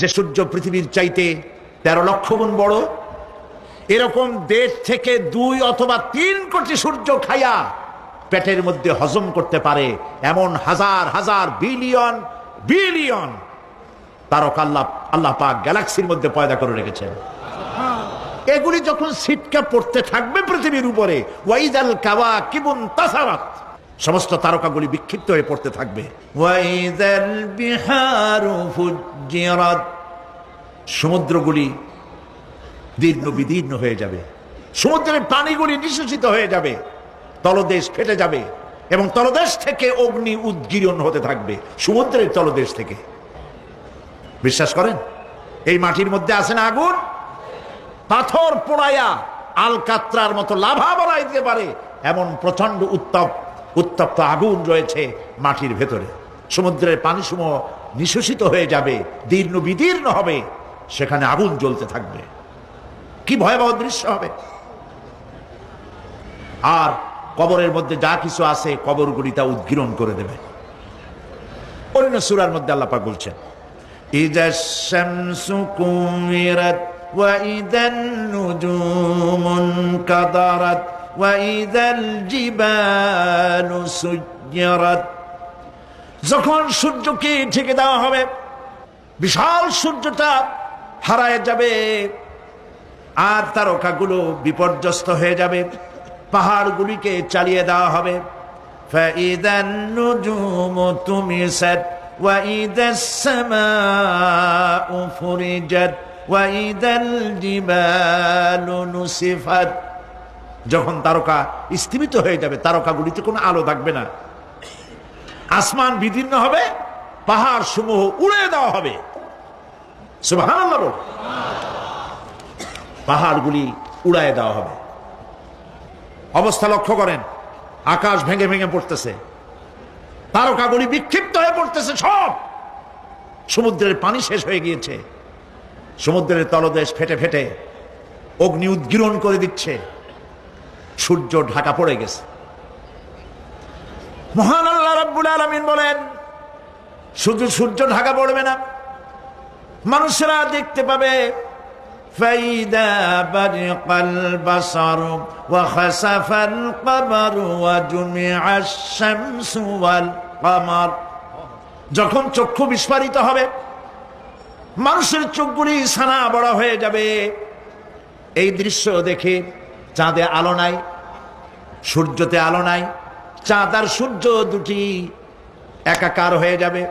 যে সূর্য পৃথিবীর চাইতে তেরো লক্ষ গুণ বড়, এরকম দেশ থেকে দুই অথবা তিন কোটি সূর্য খাইয়া পেটের মধ্যে হজম করতে পারে এমন হাজার হাজার বিলিয়ন বিলিয়ন তারকা আল্লাহ আল্লাহ পাক গ্যালাক্সির মধ্যে পয়দা করে রেখেছেন। এগুলি যখন সিটকা পড়তে থাকবে পৃথিবীর উপরে ওয়াইদাল কাওয়া কিবুন তাসারাত, সমস্ত তারকাগুলি বিক্ষিপ্ত হয়ে পড়তে থাকবে। ওয়াইদাল বিহারু ফুজ্জিরাত সমুদ্রগুলি দীর্ণ বিদীর্ণ হয়ে যাবে। সমুদ্রের পানিগুলি নিঃশেষিত হয়ে যাবে। তলদেশ ফেটে যাবে এবং তলদেশ থেকে অগ্নি উদ্গীরণ হতে থাকবে সমুদ্রের তলদেশ থেকে। বিশ্বাস করেন? এই মাটির মধ্যে আছে না আগুন? পাথর পোড়াইয়া আলকাত্রার মতো লাভা বাড়াই দিতে পারে এমন প্রচণ্ড উত্তপ উত্তপ্ত আগুন রয়েছে মাটির ভেতরে। সমুদ্রের পানিসমূহ নিঃশেষিত হয়ে যাবে দীর্ণ বিদীর্ণ হবে সেখানে আগুন জ্বলতে থাকবে কি ভয়াবহ দৃশ্য হবে আর কবরের মধ্যে যা কিছু আছে কবরগুলি তা উদ্গীরণ করে দেবে অন্য সুরার মধ্যে আল্লাপা বলছেন إذا الشمس كورت وإذا النجوم انكدرت وإذا الجبال سجرت যখন সূর্যকে ঠেকে দেওয়া হবে, বিশাল সূর্যটা হারায় যাবে আর তারকাগুলো বিপর্যস্ত হয়ে যাবে। পাহাড়গুলিকে চালিয়ে দেওয়া হবে। যখন তারকা স্থিমিত হয়ে যাবে, তারকাগুলিতে কোনো আলো থাকবে না। আসমান বিদীর্ণ হবে, পাহাড় সমূহ উড়ে দেওয়া হবে। পাহাড়গুলি উড়ায় দেওয়া হবে। অবস্থা লক্ষ্য করেন, আকাশ ভেঙে ভেঙে পড়তেছে। তারকাগুলি বিক্ষিপ্ত হয়ে পড়তেছে সব। সমুদ্রের পানি শেষ হয়ে গিয়েছে। সমুদ্রের তলদেশ ফেটে ফেটে অগ্নি উদ্গিরণ করে দিচ্ছে। সূর্য ঢাকা পড়ে গেছে। মহান আল্লাহ রাব্বুল আলামিন বলেন শুধু সূর্য ঢাকা পড়বে না মানুষেরা দেখতে পাবে فإذا برق البصر وخسف القمر وجمع الشمس والقمر যখন চক্ষু বিস্ফারিত হবে মানুষের চোখগুলি সানা বড় হয়ে যাবে এই দৃশ্য দেখে চাঁদে আলো নাই সূর্যতে আলো নাই চাঁদ আর সূর্য দুটি একাকার হয়ে যাবে।